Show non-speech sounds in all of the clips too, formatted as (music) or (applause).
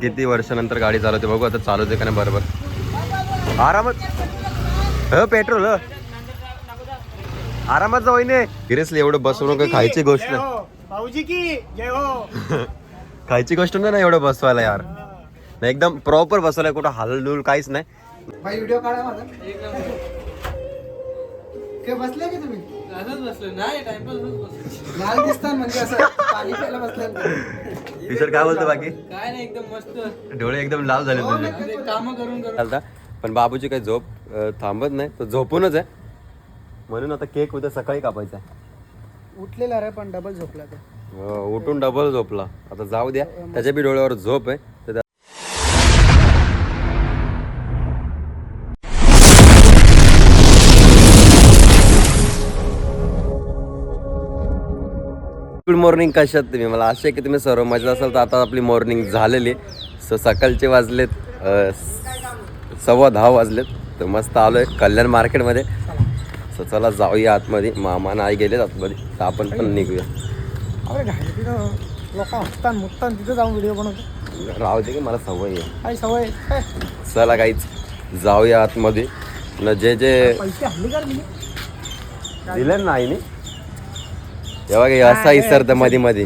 किती वर्षानंतर गाडी चालवते बघू आता चालवते का नाही बरोबर. आरामात. ह पेट्रोल ह. आरामात जाऊ नाही सिरियसली एवढं बसवून काही खायची गोष्ट नाही. भाऊजी की जय हो. (laughs) खायची गोष्ट नाही ना एवढं बसवायला यार. नाही एकदम प्रॉपर बसवलाय कुठं हालडूल काहीच नाही. भाई व्हिडिओ काढा माझा काय बसले की तुम्ही? लाल दिसतात म्हणजे असं पाणी प्यायला बसल्या टीचर काय बोलतो बाकी? काय नाही एकदम मस्त. डोळे एकदम लाल झाले तुझे. काम करून चालता. पण बाबूची काही झोप थांबत नाही तो झोपूनच आहे. म्हणून आता केक उद्या सकाळी कापायचा. उठलेला रे पण डबल झोपला तो. अं, उठून डबल झोपला. आता जाऊ द्या. त्याच्या बी डोळ्यावर झोप आहे. तर गुड मॉर्निंग कशात तुम्ही? मला आशा आहे की तुम्ही सर्व मजा असाल. तर आता आपली मॉर्निंग झालेली. सो सकाळचे वाजलेत सव्वा दहा वाजलेत. तर मस्त आलोय कल्याण मार्केटमध्ये. सो चला जाऊया आतमध्ये. मामा आई गेलेत आतमध्ये. तर आपण पण निघूया. तिथं जाऊन व्हिडिओ बनवतो. राहू दे की मला सवय आहे. सवय? चला काहीच जाऊया आतमध्ये. न जे जे दिले. ना तेव्हा काही असा इसरतं मध्ये मध्ये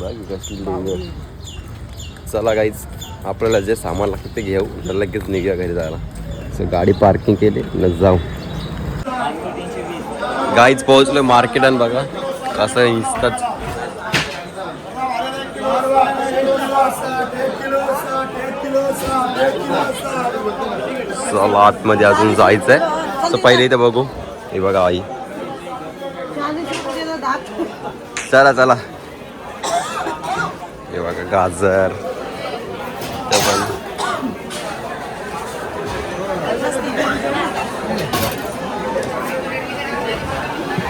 बघ कसली. चला काहीच आपल्याला जे सामान लागतं ते घेऊ. तर लगेच निघूया घरी जायला. सो गाडी पार्किंग केली न जाऊ. गाईच पोहोचलो मार्केट आणि बघा कसं इंस्टाच चला आतमध्ये अजून जायचंय. तर पहिले इथे बघू. हे बघा आई. चला चला. हे बघा गाजर.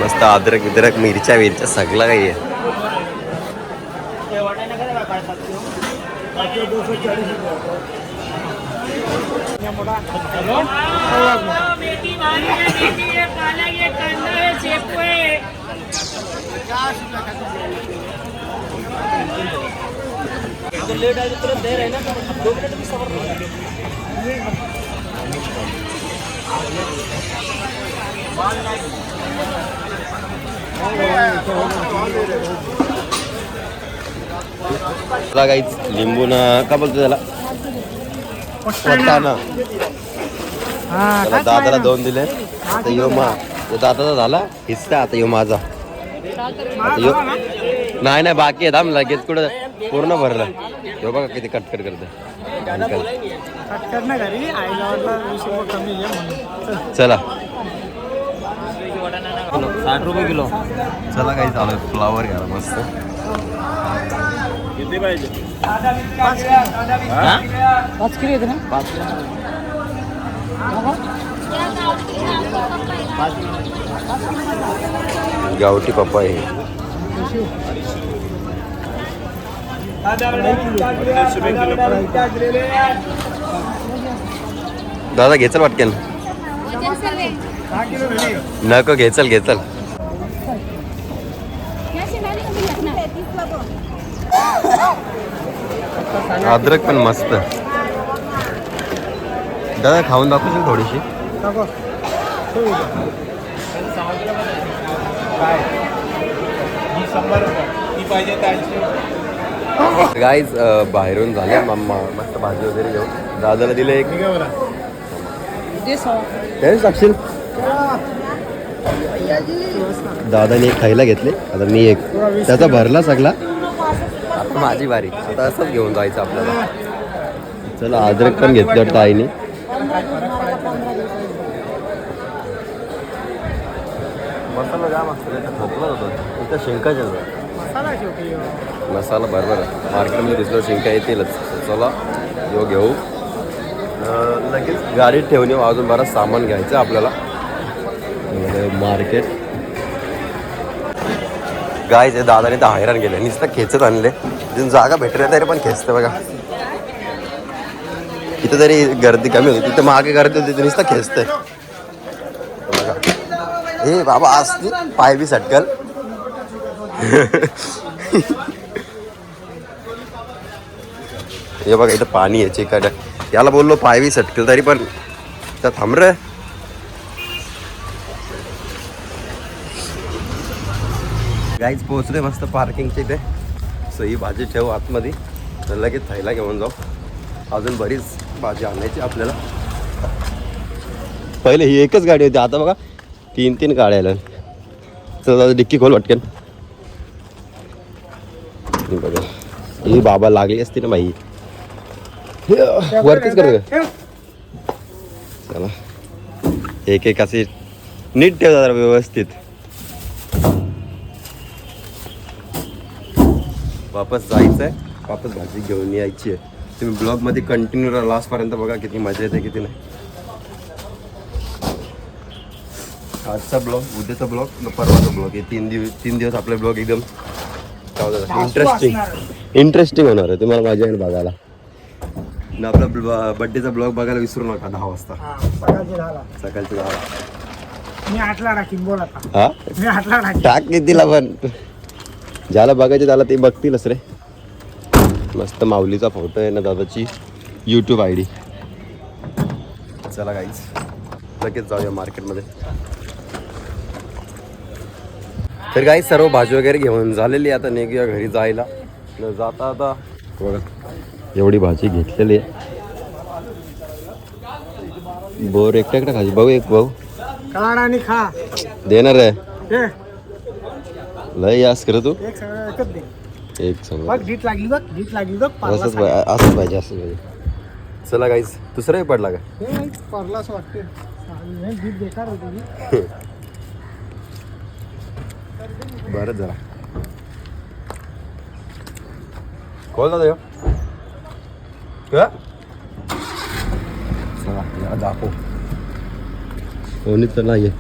मस्त अद्रक बिद्रक मिरच्या विरच्या सगळं काही आहे. भाजी है मेथी है पालक है कंदा है शेपू है लेट आहे तर देर आहे ना दोन मिनिट मी समोर चला काहीच लिंबू ना का बोलतो त्याला वटाणा त्याला दादाला दोन दिले आता यो मा यो दादाचा झाला. हिस्सा आता यो माझा. नाही नाही बाकी आहे. थांब लगेच कुठं पूर्ण भरलं. यो बघा किती कटकट करते चला. साठ रुपये किलो. चला काही चालू फ्लावर घ्या मस्त. किती पाहिजे? पाच किलो. येते ना? पाच गावठी पप्पा आहे. दादा घेचल वाटकेल नको घेचल घेचल. अद्रक पण मस्त. दादा खाऊन दाखवशील थोडीशी? नको गाईज बाहेरून झाले. मम्मा मस्त भाजी वगैरे घेऊन. दादाला दिले एक. टाकशील दादाने एक खायला घेतले. आता मी एक. त्याचा भरला सगळा. आता माझी बारी आता असंच घेऊन जायचं आपल्याला. चला अद्रक पण घेतलं वाटतं आईने मसाला जाम असतो खोकला होतो. इथं शिंकाचे मसाला बरोबर आहे. मार्केटमध्ये दिसलो शिंका येतीलच. चला यो घेऊ. लगेच गाडीत ठेवणे अजून बरंच सामान घ्यायचं आपल्याला. मार्केट. गाय ते दादाने तर हैराण गेले नुसतं खेचत आणले. तिथून जागा भेटली तरी पण खेचते बघा. इथं तरी गर्दी कमी होती तिथं मागे गर्दी होती तिथं नुसतं खेचते हे बाबा आज पाय बी सटकल. हे बघा इथं पाणी आहे चिकट याला बोललो पायवी सटकल तरी पण तर थांब रे. गाईच पोहोचले मस्त पार्किंगच्या इथे. सो ही भाजी ठेवू आतमध्ये. तर लगेच थैला घेऊन जाऊ. अजून बरीच भाजी आणायची आपल्याला. पहिले ही एकच गाडी होती. आता बघा तीन तीन काढायला चला डिक्की खोल वाटकेन बघा ही बाबा लागली असती ना बाई. हे, वरतीच कर चला. एक एक असे नीट ठेव जरा व्यवस्थित. वापस जायचं आहे वापस भाजी घेऊन यायची आहे तुम्ही ब्लॉगमध्ये कंटिन्यू राहा लास्टपर्यंत बघा किती मजा येते किती नाही. आजचा ब्लॉग उद्याचा ब्लॉग परवाचा ब्लॉग. हे तीन दिवस तीन दिवस आपले ब्लॉग एकदम इंटरेस्टिंग इंटरेस्टिंग होणार आहे. तुम्हाला मजा येईल बघायला. आपला बड्डेचा ब्लॉग बघायला विसरू नका दहा वाजता. सकाळची दहा मी आठला बोल हा? मी आठला राखीन. टाक कितीला पण. ज्याला बघायचे त्याला ते बघतीलच रे. मस्त माऊलीचा फोटो आहे ना दादाची. यूट्यूब आय डी चला काहीच लगेच जाऊया मार्केटमध्ये तर काही सर्व भाजी वगैरे घेऊन झालेली आता निघूया घरी जायला. जाता आता बघा एवढी भाजी घेतलेली आहे. बोर एकटा एकटा खायची. भाऊ एक भाऊ. काढ आणि खा. देणार आहे. लय यास कर तू. एक सांग बघ डीट लागली बघ डीट लागली बघ पारला असंच पाहिजे असंच पाहिजे असंच पाहिजे. चला काहीच दुसराही पडला का? नाहीच पारला असं वाटते (laughs) बरंच जरा. खोल दादा चला जरा दाखव. कोणी तर नाही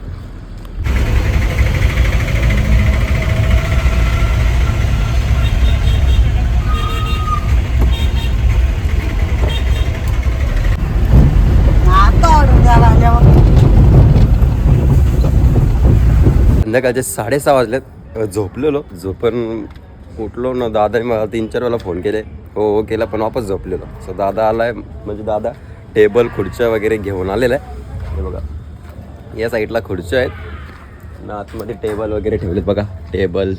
आता order द्यायला आल्यावर. संध्याकाळचे साडेसहा वाजलेत. झोपलेलो. झोपून उठलो ना दादाने मला तीन चार वेळा फोन केले. हो हो केला पण वापस झोपलेलो. सो दादा आलाय म्हणजे दादा टेबल खुर्च्या वगैरे घेऊन आलेला आहे हे बघा. या साईडला खुर्च्या आहेत. ना आतमध्ये टेबल वगैरे ठेवलेत बघा. टेबल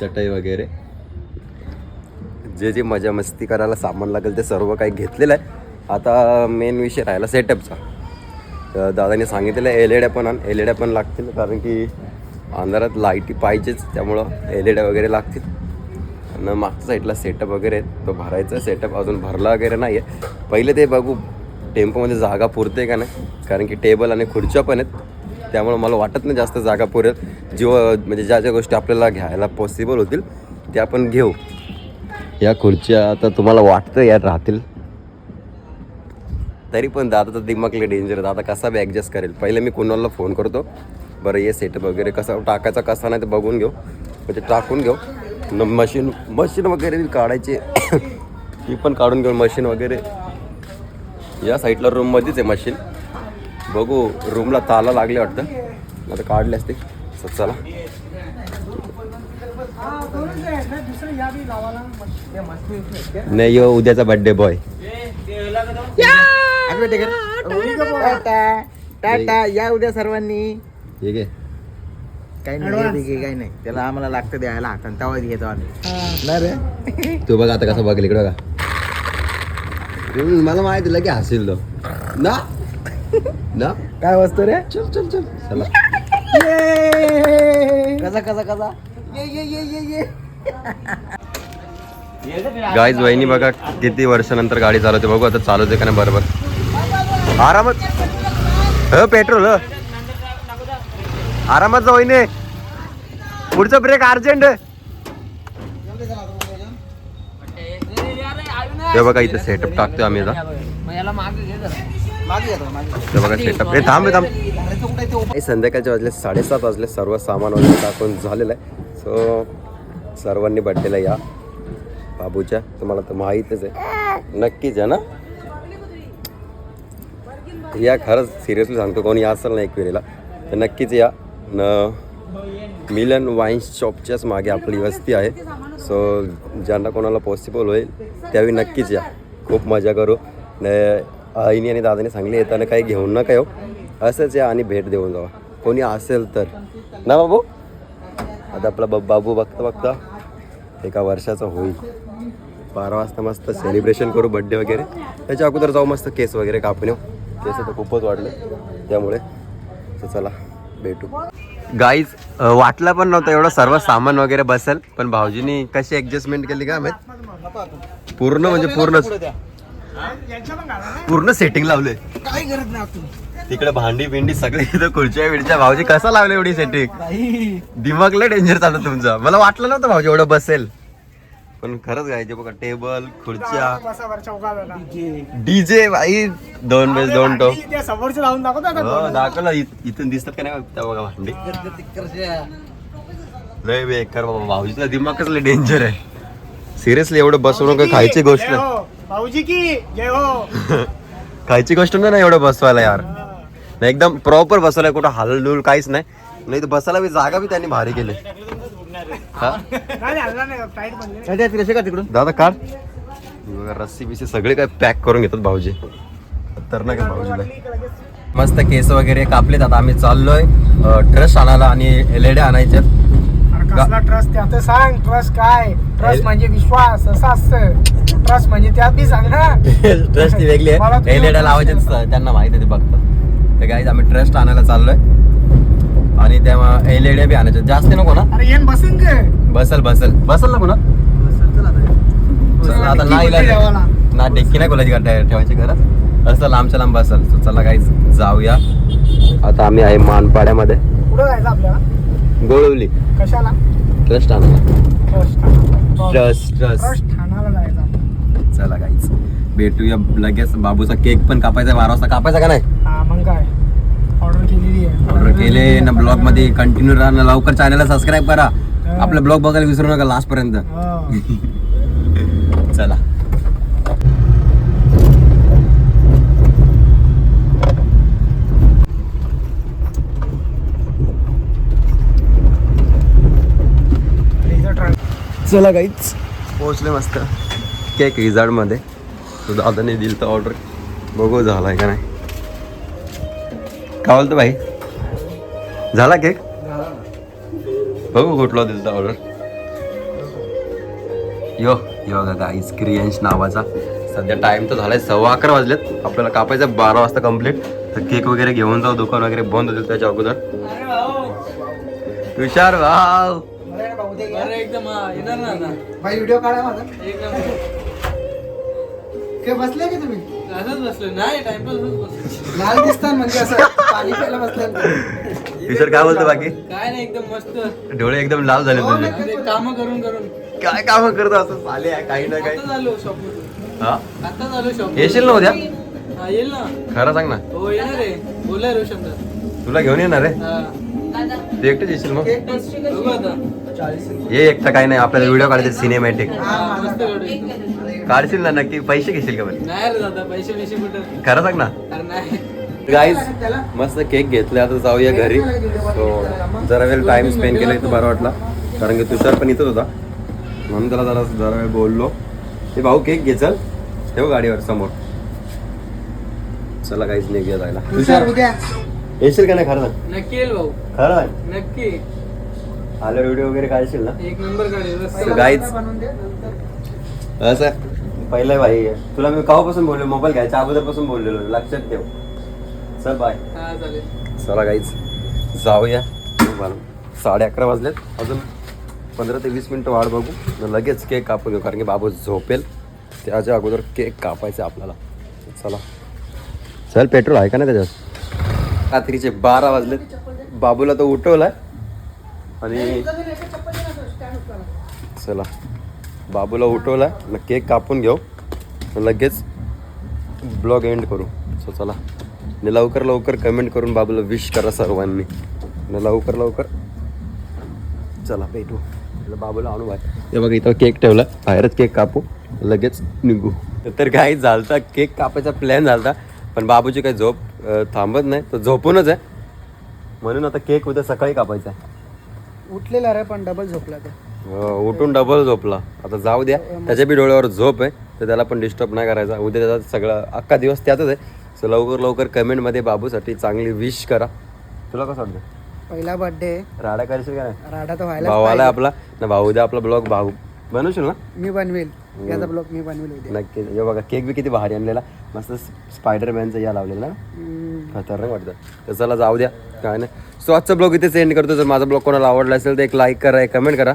चटई वगैरे. जे जे मजा मस्ती करायला सामान लागेल ते सर्व काही घेतलेलं आहे. आता मेन विषय राहिला सेटअपचा तर दादाने सांगितलेलं एल एड्या पण आण. एल एड्या पण लागतील कारण की अंधारात लाईटी पाहिजेच त्यामुळं एल एड्या वगैरे लागतील. आणि मागच्या साईडला सेटअप वगैरे आहे तो भरायचा सेटअप अजून भरला वगैरे नाही आहे पहिले ते बघू टेम्पोमध्ये जागा पुरते का नाही कारण की टेबल आणि खुर्च्या पण आहेत. त्यामुळं मला वाटत नाही जास्त जागा पुरेल. जीव म्हणजे ज्या ज्या गोष्टी आपल्याला घ्यायला पॉसिबल होतील त्या आपण घेऊ. या खुर्च्या आता तुम्हाला वाटतं या राहतील. तरी पण दादा तर दिमागले डेंजर दादा कसा बी ॲडजस्ट करेल. पहिले मी कुणाला फोन करतो. बरं ये सेटअप वगैरे कसा टाकायचा कसा नाही ते बघून घेऊ. म्हणजे टाकून घेऊ. न मशीन मशीन वगैरे बी काढायचे. (coughs) ती पण काढून घेऊ मशीन वगैरे. या साईडला रूममध्येच आहे मशीन बघू रूमला ताला लागले वाटतं. आता काढले असते. स- चला. हा. नाही, दुसरं या बी लावायला मस्त- यो टाटा उद्या सर्वांनी. ठीक आहे काही नाही की काही नाही. त्याला आम्हाला लागतं द्यायला हातात तेव्हाच घेतो आम्ही. हा. नाही रे. तू बघा आता कसं बघेल इकडे बघा. हम्म, मला माहिती लगे हसेल तो. ना? ना? काय वस्तू रे? चल चल चल. चला. कसा कसा कसा? ये ये ये ये ये. गाईज वहिनी बघा किती वर्षानंतर गाडी चालवते. बघू आता चालवते का नाही बरोबर. आरामात ह पेट्रोल ह. आरामात जा वहिनी पुढचा ब्रेक अर्जंट. हे बघा इथं सेटअप टाकतोय आम्ही आता. बघा सेटअप हे थांब थांब. हे वाजले साडेसात वाजले सर्व सामान वगैरे टाकून झालेलं आहे. सो सर्वांनी बड्डेला या. बाबूच्या तुम्हाला तर माहीतच आहे. नक्कीच आहे ना? या खरंच सिरियसली सांगतो कोणी असेल ना एक वेळेला तर नक्कीच या न मिलन वाईन्स शॉपच्याच मागे आपली वस्ती आहे. सो ज्यांना कोणाला पॉसिबल होईल त्यावेळी नक्कीच या. खूप मजा करू. न- आईने आणि दादाने सांगले येताना काही घेऊन नका येऊ. असंच या आणि भेट देऊन जावा. कोणी असेल तर. ना बाबू? आता आपला ब- बाबू बघता बघता एका वर्षाचा होईल. बारा वाजता मस्त सेलिब्रेशन करू बड्डे वगैरे. त्याच्या अगोदर जाऊ मस्त केस वगैरे कापून येऊ. केस तर खूपच वाढले. त्यामुळे तर चला भेटू. गाईज वाटलं पण नव्हतं एवढं सर्व सामान वगैरे बसेल पण भाऊजीनी कशी ऍडजस्टमेंट केली का माहीत पूर्ण म्हणजे पूर्ण पूर्ण सेटिंग लावले काय करत नाही तिकडे भांडी बिंडी सगळे इथं खुर्च्या बिडच्या भाऊजी कसं लावले एवढी सेटिंग दिमाग लय डेंजर चाललं तुमचं. मला वाटलं नव्हतं भाऊजी एवढं बसेल. पण खरंच गायचे बघा टेबल खुर्च्या. बसावर चौका झाला डीजे. भाई दोन बेस दोन टोप त्या समोरचे लावून दाखवतात हो, दाखवलं इथून दिसतात का नाही त्या बघा भांडी. लय बेकार बाबा भाऊजीचा दिमागच लय डेंजर आहे. सिरियसली एवढं बसवणं काही खायची गोष्ट. नाही. हो. भाऊजी की जय हो. (laughs) खायची गोष्ट नाही ना एवढं बसवायला यार. नाही एकदम प्रॉपर बसवलंय कुठं हलडुल काहीच नाही. नाही तर बसायला बी जागा बी त्यांनी भारी केली. हा? का तिकडून. दादा काढ. रस्सी बिस्सी सगळे काय पॅक करून घेतात भाऊजी. तर ना भाऊजीला? मस्त केस वगैरे कापलेत. आता आम्ही चाललोय ड्रेस आणायला आणि एलईडी आणायचे. अरे कसला ट्रस्ट ते आता सांग ट्रस्ट काय? ट्रस्ट म्हणजे विश्वास असं असतं. ट्रस्ट म्हणजे त्यात बी सांग ना. (laughs) ट्रस्ट वेगळी आहे. एलईडी लावायचे त्यांना माहिती आहे ते बघतात. तर गाईज आम्ही ट्रस्ट आणायला चाललोय. आणि तेव्हा एलईडी बी आणायचे. जास्त नको ना? अरे येन बसेन का बसल बसल. बसल ना चला आता नाही. ना डेक्की नाही खोलायची गाड्या ठेवायची गरज? असं लांबच्या लांब बसल. चला काही जाऊया. आता आम्ही आहे मानपाड्यामध्ये. कुठं जायचं आपल्याला? गोळवली. कशाला? ट्रस्ट आणायला. ट्रस्ट ट्रस्ट ठाण्याला जायचं. चला काहीच भेटूया लगेच. बाबूचा केक पण कापायचा आहे, बारा वाजता कापायचा का नाही? हा मग काय? ऑर्डर केलेली आहे. ऑर्डर केले ना ब्लॉगमध्ये कंटिन्यू राहा ना लवकर चॅनलला सबस्क्राईब करा. आपलं ब्लॉग बघायला विसरू नका लास्ट पर्यंत. (laughs) चला. चला काहीच पोहोचले मस्त. केक रिझॉर्टमध्ये. तो दादाने दिलं तर ऑर्डर बघू झालाय का नाही. काय बोलतो भाई? झाला केक? बघू कुठला दिलं तर ऑर्डर यो यो का गाईस क्रियंश नावाचा. सध्या टाइम तर झालाय सव्वा अकरा वाजलेत. आपल्याला कापायचं बारा वाजता कंप्लीट तर केक वगैरे घेऊन जाऊ दुकान वगैरे बंद होतील त्याच्या अगोदर. तुषार भाव एकदम (laughs) बसले की तुम्ही? असंच बसलोय. नाही टाइमपास बसलोय. लाल दिसतात म्हणजे असं पाणी प्यायला बसले तुषार काय बोलतो बाकी? काय नाही एकदम मस्त. डोळे एकदम लाल झाले तुझे अरे काम करून करून. काय काम करतो असं? चाले आहे, काही ना काही. आता झालो शॉप हा? आता झालो शॉप येशील ना उद्या? हा येईल ना. खरं सांग ना. हो येणार आहे. रो शब्दात. तुला घेऊन येणार आहे? हा. तू एकटेच येशील मग? बघू आता. ये एकटा काही नाही. आपल्याला व्हिडिओ काढायचे सिनेमॅटिक हा, मस्त. काढशील ना नक्की? पैसे घेशील का बरं? नाही रे दादा पैसे पैसे कुठं खरं सांग ना. अरे नाही. गाईज मस्त केक घेतले आता जाऊया घरी. सो जरा वेळ टाइम स्पेंड केला इथं बरं वाटला. कारण की तुषार पण इथंच होता. म्हणून त्याला जरा जरा वेळ बोललो. ते भाऊ केक घे चल. ठेव गाडीवर समोर. चला काहीच नाही घ्या जायला. तुषार उद्या. येशील का नाही? खरं सांग. नक्की येईल भाऊ. खरं सांग. नक्की. आलं व्हिडिओ वगैरे काढशील ना? एक नंबर काढेल So guys. असं. पहिलं भाई. तुला मी केव्हापासून बोललो मोबाईल घ्यायच्या अगोदरपासून बोललेलो. लक्षात ठेव. चल बाय हा चालेल. चला काहीच जाऊया. साडे अकरा वाजलेत. अजून पंधरा ते वीस मिनटं वाट बघू. मग लगेच केक कापून घेऊ कारण की बाबू झोपेल. त्याच्या अगोदर केक कापायचा आपल्याला. चला. चल पेट्रोल आहे का नाही त्याच्यात? रात्रीचे बारा वाजलेत. बाबूला तो उठवलाय. आणि चला. बाबूला उठवला मग केक कापून घेऊ. मग लगेच ब्लॉग एंड करू. सो चला. आणि लवकर लवकर कमेंट करून बाबूला विश करा सर्वांनी. आणि लवकर लवकर. चला भेटू. बाबूला आणू बाय हे बघा इथं केक ठेवला. बाहेरच केक कापू. लगेच निघू. तर काही झालता केक कापायचा प्लॅन झालता. पण बाबूची काही झोप थांबत नाही. तर झोपूनच आहे. म्हणून आता केक उद्या सकाळी कापायचा आहे. उठलेला रे पण डबल झोपला तर उठून डबल झोपला. आता जाऊ द्या. त्याच्या बी डोळ्यावर झोप आहे तर त्याला पण डिस्टर्ब नाही करायचा. उद्या त्याचा सगळा अख्खा दिवस त्यातच आहे. सो लवकर लवकर कमेंटमध्ये बाबूसाठी चांगली विश करा. तुला कसं वाटतं पहिला बर्थडे राडा करशील का नाही? राडा तर व्हायला भाऊ आला आपला. ना भाऊ उद्या आपला ब्लॉग भाऊ बनवशील ना? मी बनवेल. याचा ब्लॉग मी बनवेल उद्या. नक्की हे बघा केक बी किती भारी आणलेला. मस्त स्पायडरमॅनचा या लावलेला. खतरनाक वाटतं. तर चला जाऊ द्या. काय नाही. सो आजचा ब्लॉग इथे सेंड करतो. जर माझा ब्लॉग कोणाला आवडला असेल तर एक लाईक करा एक कमेंट करा.